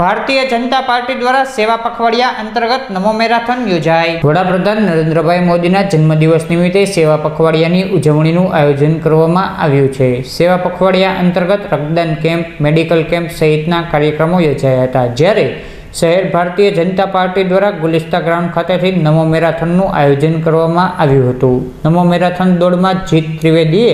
Bharatiya Janata party દ્વારા સેવા પખવાડિયા અંતર્ગત નમો મેરાથોન યોજાઈ વડાપ્રધાન નરેન્દ્રભાઈ મોદીના જન્મદિવસ નિમિત્તે સેવા પખવાડિયાની ઉજવણીનું આયોજન કરવામાં આવ્યું છે. સેવા પખવાડિયા અંતર્ગત રક્તદાન કેમ્પ, મેડિકલ કેમ્પ સહિતના કાર્યક્રમો યોજાયા હતા. જ્યારે શહેર ભારતીય જનતા પાર્ટી દ્વારા ગુલિસ્તા ગ્રાઉન્ડ ખાતેથી નમો મેરાથોનનું આયોજન કરવામાં આવ્યું હતું. નમો મેરાથોન દોડમાં જીત ત્રિવેદીએ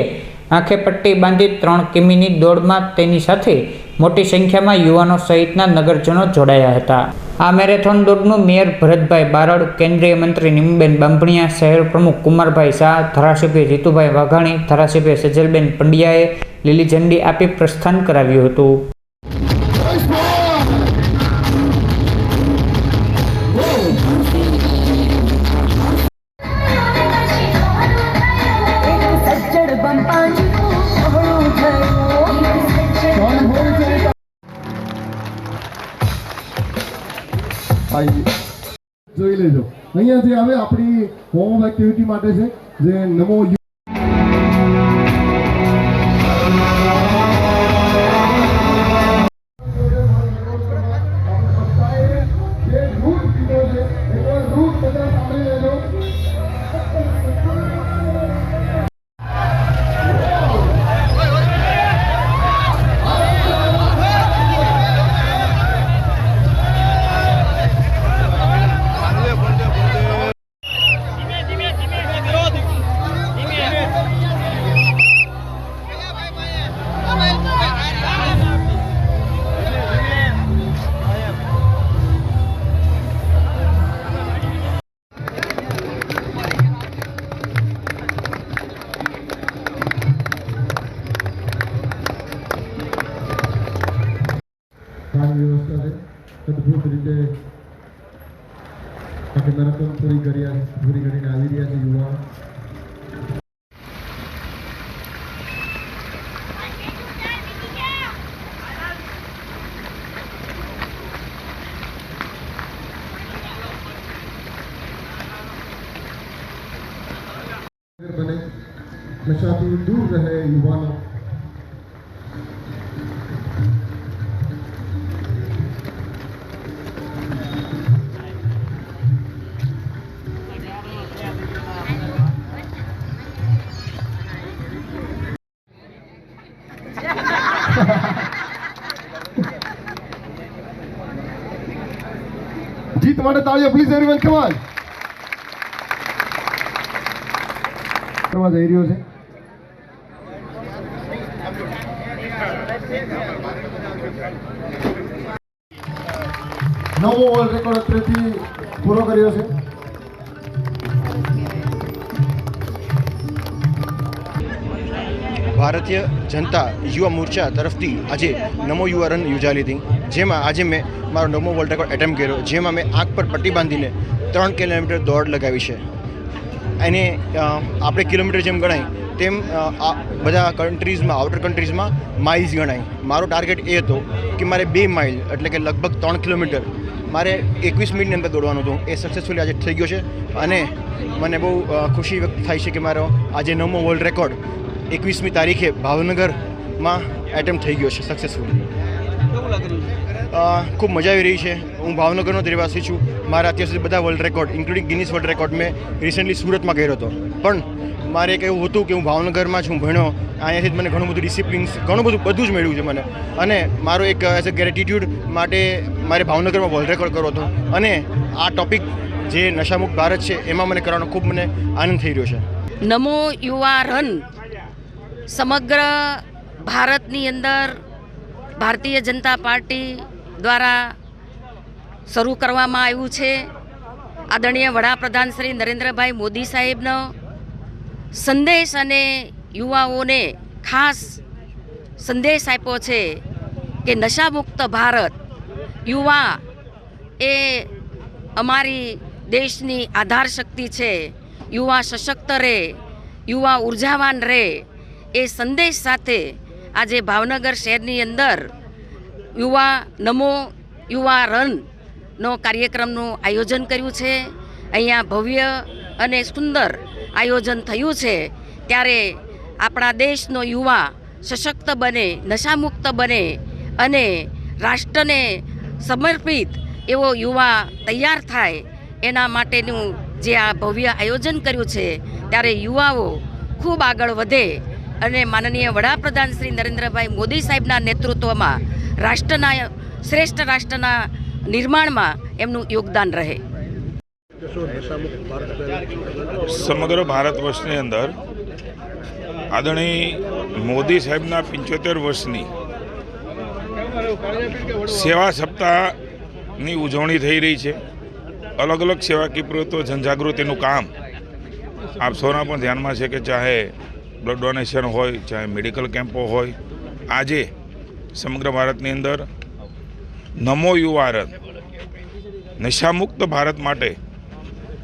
આંખે પટ્ટી બાંધી ત્રણ કિમીની દોડમાં તેની સાથે મોટી સંખ્યામાં યુવાનો સહિતના નગરજનો જોડાયા હતા. આ મેરેથોન દોડનું મેયર ભરતભાઈ બારડ, કેન્દ્રીય મંત્રી નીમબેન બાંભણિયા, શહેર પ્રમુખ કુમારભાઈ શાહ, ધારાસભ્ય જીતુભાઈ વાઘાણી, ધારાસભ્ય સજલબેન પંડ્યાએ લીલી ઝંડી આપી પ્રસ્થાન કરાવ્યું હતું. જોઈ લેજો. અહીંયાથી હવે આપણી હોમ એક્ટિવિટી માટે છે જે નમો અદ્ભુત રીતે આખી મેરેથોન પૂરી કર્યા પૂરી કરીને આવી રહ્યા છે યુવાનો બને. નશાથી દૂર રહે યુવાનો. માટે તાળીઓ પ્લીઝ એવરીવન કમ ઓન કરવા જઈ રહ્યો છે. નવો વર્લ્ડ રેકોર્ડ અત્રેથી પૂરો કર્યો છે. ભારતીય જનતા યુવા મોરચા તરફથી આજે નમો યુવા રન યોજાયેલી હતી. જેમાં આજે મેં મારો નવમો વર્લ્ડ રેકોર્ડ એટેમ્પ કર્યો, જેમાં મેં આંખ પર પટ્ટી બાંધીને ત્રણ કિલોમીટર દોડ લગાવી છે. એને આપણે કિલોમીટર જેમ ગણાય, તેમ બધા કન્ટ્રીઝમાં આઉટર કન્ટ્રીઝમાં માઇલ્સ ગણાય. મારો ટાર્ગેટ એ હતો કે મારે બે માઇલ એટલે કે લગભગ ત્રણ કિલોમીટર મારે એકવીસ મિનિટની અંદર દોડવાનું હતું. એ સક્સેસફુલી આજે થઈ ગયો છે અને મને બહુ ખુશી વ્યક્ત થાય છે કે મારો આજે નવમો વર્લ્ડ રેકોર્ડ એકવીસમી તારીખે ભાવનગરમાં એટેમ્પ થઈ ગયો છે સક્સેસફુલ ખૂબ મજા આવી રહી છે. હું ભાવનગરનો રહેવાસી છું. મારા અત્યાર સુધી બધા world record including Guinness world record મેં રિસેન્ટલી સુરતમાં કર્યો હતો. પણ મારે એક એવું હતું કે હું ભાવનગરમાં જ હું ભણ્યો. અહીંયાથી જ મને ઘણું બધું ડિસિપ્લિન્સ ઘણું બધું બધું જ મળ્યું છે મને. અને મારો એક એઝ અ ગ્રેટિટ્યૂડ માટે મારે ભાવનગરમાં વર્લ્ડ રેકોર્ડ કરવો હતો. અને આ ટોપિક જે નશામુક્ત ભારત છે, એમાં મને કરવાનો ખૂબ મને આનંદ થઈ રહ્યો છે. નમો યુવા રન. સમગ્ર ભારતની અંદર ભારતીય જનતા પાર્ટી દ્વારા શરૂ કરવામાં આવ્યું છે. આદરણીય વડાપ્રધાન શ્રી નરેન્દ્રભાઈ મોદી સાહેબનો સંદેશ અને યુવાઓને ખાસ સંદેશ આપ્યો છે કે નશામુક્ત ભારત યુવા એ અમારી દેશની આધાર શક્તિ છે. યુવા સશક્ત રહે, યુવા ઉર્જાવાન રહે એ સંદેશ સાથે આજે ભાવનગર શહેરની અંદર યુવા નમો યુવા રનનો કાર્યક્રમનું આયોજન કર્યું છે. અહીંયા ભવ્ય અને સુંદર આયોજન થયું છે. ત્યારે આપણા દેશનો યુવા સશક્ત બને, નશામુક્ત બને અને રાષ્ટ્રને સમર્પિત એવો યુવા તૈયાર થાય એના માટેનું જે આ ભવ્ય આયોજન કર્યું છે. ત્યારે યુવાઓ ખૂબ આગળ વધે અને માનનીય વડાપ્રધાન શ્રી નરેન્દ્રભાઈ મોદી સાહેબના નેતૃત્વમાં રાષ્ટ્રના શ્રેષ્ઠ રાષ્ટ્રના નિર્માણમાં એમનું યોગદાન રહે. સમગ્ર ભારત વર્ષની અંદર આદરણીય મોદી સાહેબના પંચોતેર વર્ષની સેવા સપ્તાહની ઉજવણી થઈ રહી છે. અલગ અલગ સેવાકીય પ્રવૃત્તિઓ જનજાગૃતિનું કામ આપ સૌના પણ ધ્યાનમાં છે કે ચાહે બ્લડ ડોનેશન હોય, ચાહે મેડિકલ કેમ્પો હોય, આજે સમગ્ર ભારતની અંદર નમો યુવા રન નશામુક્ત ભારત માટે,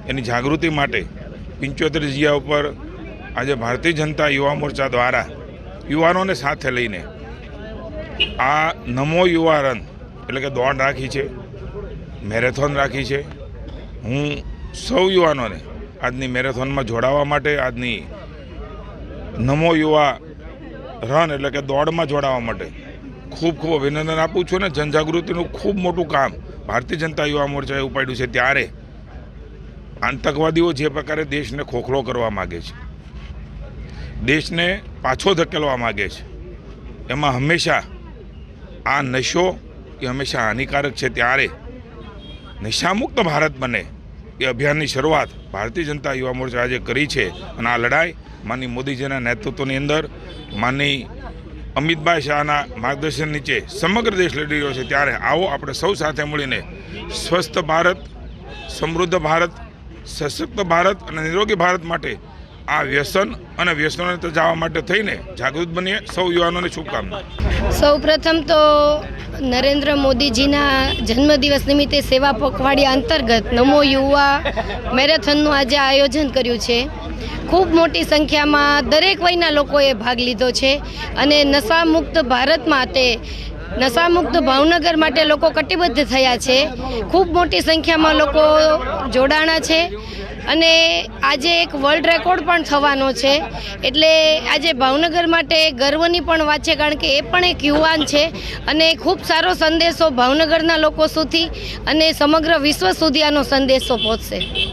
એની જાગૃતિ માટે પંચોતેર જગ્યા ઉપર આજે ભારતીય જનતા યુવા મોરચા દ્વારા યુવાનોને સાથે લઈને આ નમો યુવા રન એટલે કે દોડ રાખી છે, મેરેથોન રાખી છે. હું સૌ યુવાનોને આજની મેરેથોનમાં જોડાવા માટે, આજની નમો યુવા રન એટલે કે દોડમાં જોડાવા માટે ખૂબ ખૂબ અભિનંદન આપું છું અને જનજાગૃતિનું ખૂબ મોટું કામ ભારતીય જનતા યુવા મોરચાએ ઉપાડ્યું છે ત્યારે આતંકવાદીઓ જે પ્રકારે દેશને ખોખલો કરવા માગે છે, દેશને પાછો ધકેલવા માગે છે, એમાં હંમેશા આ નશો એ હંમેશા હાનિકારક છે. ત્યારે નશામુક્ત ભારત બને એ અભિયાનની શરૂઆત ભારતીય જનતા યુવા મોરચા આજે કરી છે અને આ લડાઈ માનની મોદીજીના નેતૃત્વની અંદર માનની અમિતભાઈ શાહના માર્ગદર્શન નીચે સમગ્ર દેશ લડી રહ્યો છે. ત્યારે આવો આપણે સૌ સાથે મળીને સ્વસ્થ ભારત, સમૃદ્ધ ભારત, સશક્ત ભારત અને નિરોગી ભારત માટે આ વ્યસન અને વ્યસનોને જવા માટે થઈને જાગૃત બનીએ. સૌ યુવાનોને શુભકામના. સૌ પ્રથમ તો નરેન્દ્ર મોદીજીના જન્મદિવસ નિમિત્તે સેવા પખવાડિયા અંતર્ગત નમો યુવા મેરેથોનનું આજે આયોજન કર્યું છે. ખૂબ મોટી સંખ્યામાં દરેક વયના લોકોએ ભાગ લીધો છે અને નશામુક્ત ભારત માટે નશામુક્ત ભાવનગર માટે લોકો કટિબદ્ધ થયા છે. ખૂબ મોટી સંખ્યામાં લોકો જોડાણા છે અને આજે એક વર્લ્ડ રેકોર્ડ પણ થવાનો છે. એટલે આજે ભાવનગર માટે ગર્વની પણ વાત છે, કારણ કે એ પણ એક યુવાન છે અને ખૂબ સારો સંદેશો ભાવનગરના લોકો સુધી અને સમગ્ર વિશ્વ સુધી આનો સંદેશો પહોંચશે.